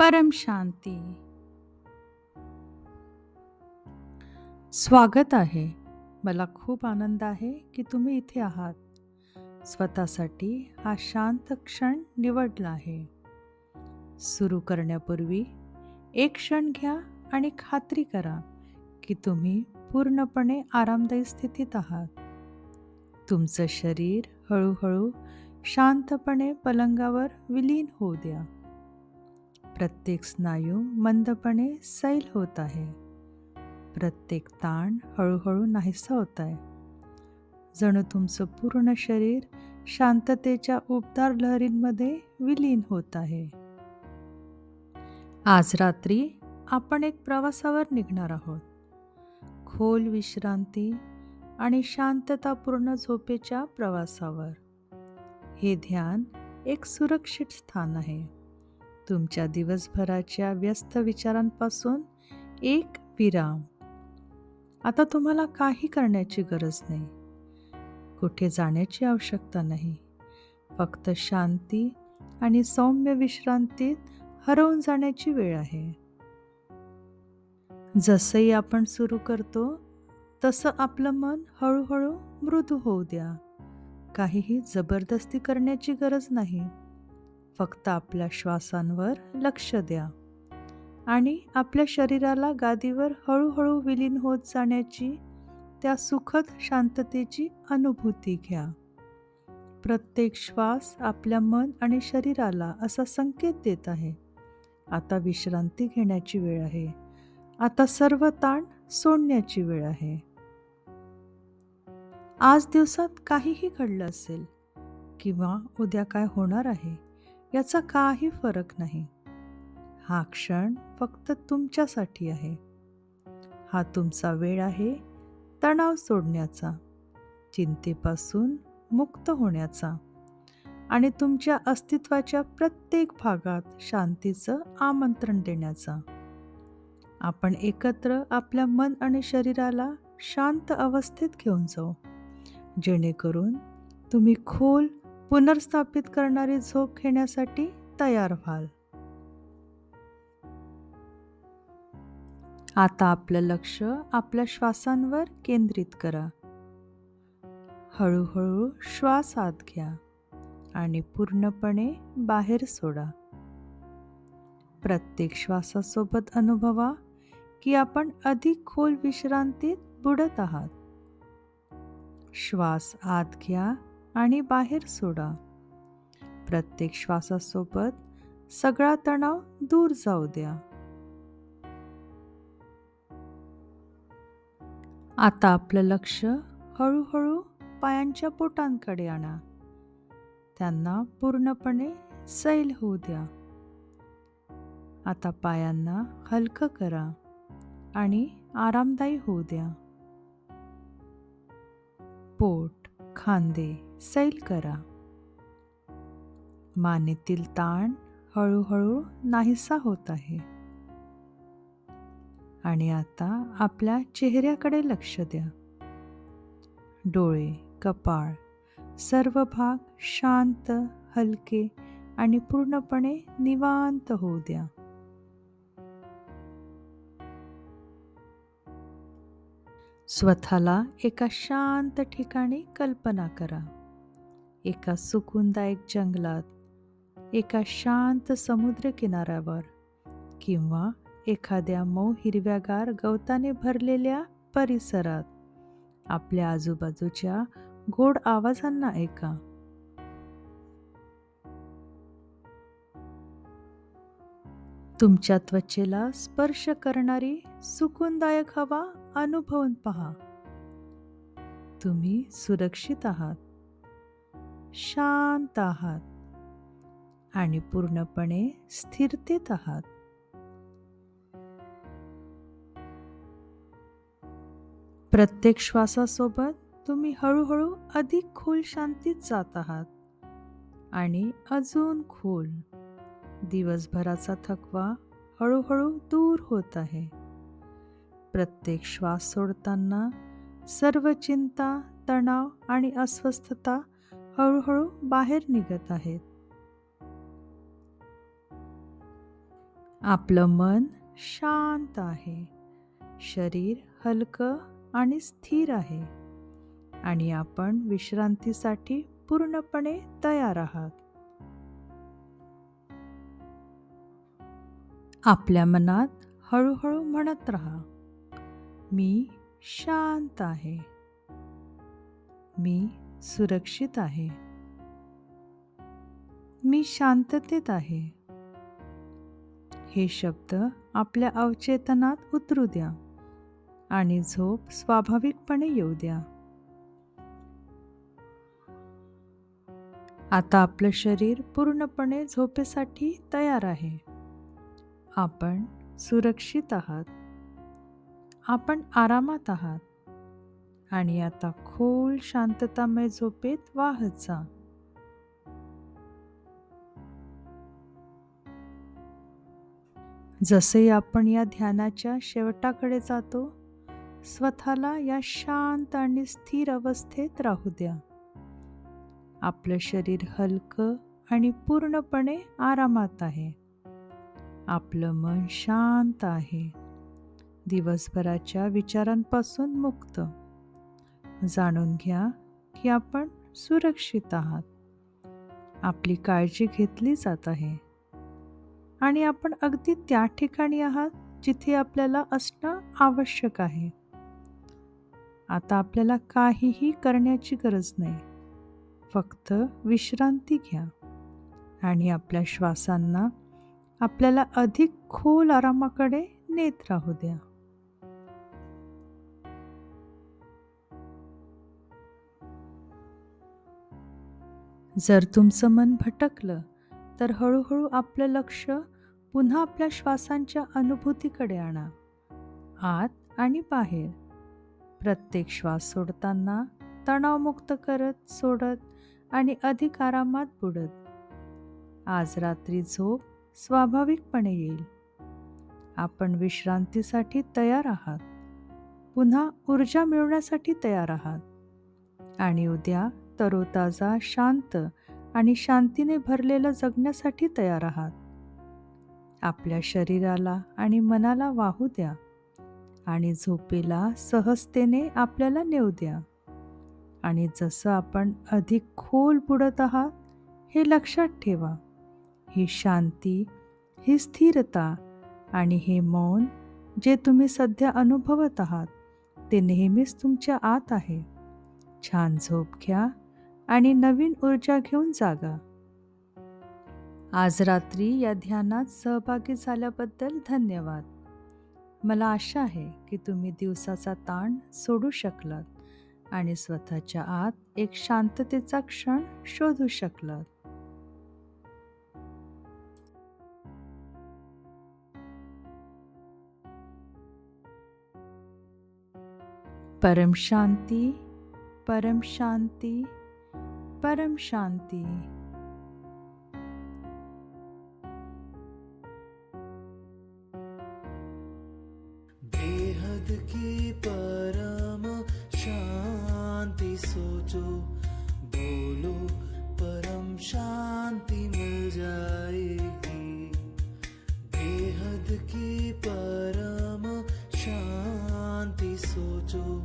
परम शांती. स्वागत आहे. मला खूप आनंद आहे की तुम्ही इथे आहात. स्वतःसाठी हा शांत क्षण निवडला आहे. सुरू करण्यापूर्वी एक क्षण घ्या आणि खात्री करा की तुम्ही पूर्णपणे आरामदायी स्थितीत आहात. तुमचं शरीर हळूहळू शांतपणे पलंगावर विलीन होऊ द्या. प्रत्येक स्नायू मंदपणे सैल होत आहे. प्रत्येक ताण हळूहळू नाहीसा होत आहे. जणू तुमचं पूर्ण शरीर शांततेच्या उबदार लहरींमध्ये विलीन होत आहे. आज रात्री आपण एक प्रवासावर निघणार आहोत. खोल विश्रांती आणि शांततापूर्ण झोपेच्या प्रवासावर. हे ध्यान एक सुरक्षित स्थान आहे. तुमच्या दिवसभराच्या व्यस्त विचारांपासून एक विराम. आता तुम्हाला काही करण्याची गरज नाही. कुठे जाण्याची आवश्यकता नाही. फक्त शांती आणि सौम्य विश्रांतीत हरवून जाण्याची वेळ आहे. जसंही आपण सुरू करतो तसं आपलं मन हळूहळू मृदू होऊ द्या. काहीही जबरदस्ती करण्याची गरज नाही. फक्त आपल्या श्वासांवर लक्ष द्या. आणि आपल्या शरीराला गादीवर हळूहळू विलीन होत जाण्याची त्या सुखद शांततेची अनुभूती घ्या. प्रत्येक श्वास आपल्या मन आणि शरीराला असा संकेत देत आहे. आता विश्रांती घेण्याची वेळ आहे. आता सर्व ताण सोडण्याची वेळ आहे. आज दिवसात काहीही घडलं असेल किंवा उद्या काय होणार आहे याचा काही फरक नाही. हा क्षण फक्त तुमच्यासाठी आहे. हा तुमचा वेळ आहे तणाव सोडण्याचा चिंतेपासून मुक्त होण्याचा आणि तुमच्या अस्तित्वाच्या प्रत्येक भागात शांतीचं आमंत्रण देण्याचा. आपण एकत्र आपल्या मन आणि शरीराला शांत अवस्थेत घेऊन जाऊ जेणेकरून तुम्ही खोल पुनर्स्थापित करणारी झोप घेण्यासाठी तयार व्हाल. आता आपलं लक्ष आपल्या श्वासांवर केंद्रित करा. हळूहळू श्वास आत घ्या आणि पूर्णपणे बाहेर सोडा. प्रत्येक श्वासासोबत अनुभवा की आपण अधिक खोल विश्रांतीत बुडत आहात. श्वास आत घ्या आणि बाहेर सोडा. प्रत्येक श्वासासोबत सगळा तणाव दूर जाऊ द्या. आता आपलं लक्ष हळूहळू पायांच्या बोटांकडे आणा. त्यांना पूर्णपणे सैल होऊ द्या. आता पायांना हलकं करा आणि आरामदायी होऊ द्या. पोट खांदे सैल करा. मानेतील ताण हळूहळू नाहीसा होत आहे. आणि आता आपल्या चेहऱ्याकडे लक्ष द्या. डोळे कपाळ सर्व भाग शांत हलके आणि पूर्णपणे निवांत होऊ द्या. स्वतःला एका शांत ठिकाणी कल्पना करा. एका सुकूनदायक जंगलात एका शांत समुद्र किनाऱ्यावर किंवा एखाद्या मऊ हिरव्यागार गवताने भरलेल्या परिसरात. आपल्या आजूबाजूच्या गोड आवाजांना ऐका. तुमच्या त्वचेला स्पर्श करणारी सुकूनदायक हवा अनुभवून पहा. तुम्ही सुरक्षित आहात. शांत आहात. आणि पूर्णपणे स्थिरतेत आहात. प्रत्येक श्वासासोबत तुम्ही हळूहळू अधिक खोल शांतीत जात आहात. आणि अजून खोल. दिवसभराचा थकवा हळूहळू दूर होत आहे. प्रत्येक श्वास सोडताना सर्व चिंता तणाव आणि अस्वस्थता हळूहळू बाहेर निघत आहेत. आपलं मन शांत आहे. शरीर हलकं आणि स्थिर आहे. आणि आपण विश्रांतीसाठी पूर्णपणे तयार आहात. आपल्या मनात हळूहळू म्हणत राहा. मी शांत आहे. मी सुरक्षित आहे. मी शांततेत आहे. हे शब्द आपल्या अवचेतनात उतरू द्या आणि झोप स्वाभाविकपणे येऊ द्या. आता आपलं शरीर पूर्णपणे झोपेसाठी तयार आहे. आपण सुरक्षित आहात. आपण आरामात आहात. आणि आता खोल शांततामय झोपेत वाहत जा. जसे आपण या ध्यानाच्या शेवटाकडे जातो स्वतःला या शांत आणि स्थिर अवस्थेत राहू द्या. आपलं शरीर हलकं आणि पूर्णपणे आरामात आहे. आपलं मन शांत आहे. दिवसभराच्या विचारांपासून मुक्त. जाणून घ्या की आपण सुरक्षित आहात. आपली काळजी घेतली जात आहे. आणि आपण अगदी त्या ठिकाणी आहात जिथे आपल्याला असणं आवश्यक आहे. आता आपल्याला काहीही करण्याची गरज नाही. फक्त विश्रांती घ्या. आणि आपल्या श्वासांना आपल्याला अधिक खोल आरामाकडे नेत राहू द्या. जर तुमचं मन भटकलं तर हळूहळू आपलं लक्ष पुन्हा आपल्या श्वासांच्या अनुभूतीकडे आणा. आत आणि बाहेर. प्रत्येक श्वास सोडताना तणावमुक्त करत सोडत आणि अधिक आरामात बुडत. आज रात्री झोप स्वाभाविकपणे येईल. आपण विश्रांतीसाठी तयार आहात. पुन्हा ऊर्जा मिळवण्यासाठी तयार आहात. आणि उद्या तरोताजा शांत आणि शांतीने भरलेलं जगण्यासाठी तयार आहात. आपल्या शरीराला आणि मनाला वाहू द्या. आणि झोपेला सहजतेने आपल्याला नेऊ द्या. आणि जसं आपण अधिक खोल बुडत आहात हे लक्षात ठेवा. ही शांती ही स्थिरता आणि हे मौन जे तुम्ही सध्या अनुभवत आहात ते नेहमीच तुमच्या आत आहे. छान झोप घ्या आणि नवीन ऊर्जा घेऊन जागा. आज रात्री या ध्यानात सहभागी झाल्याबद्दल धन्यवाद. मला आशा आहे की तुम्ही दिवसाचा ताण सोडू शकलात आणि स्वतःच्या आत एक शांततेचा क्षण शोधू शकलात. परम शांति परम शांति परम शांति। बेहद की परम शांति सोचो, बोलो परम शांति मिल जाएगी। बेहद की परम to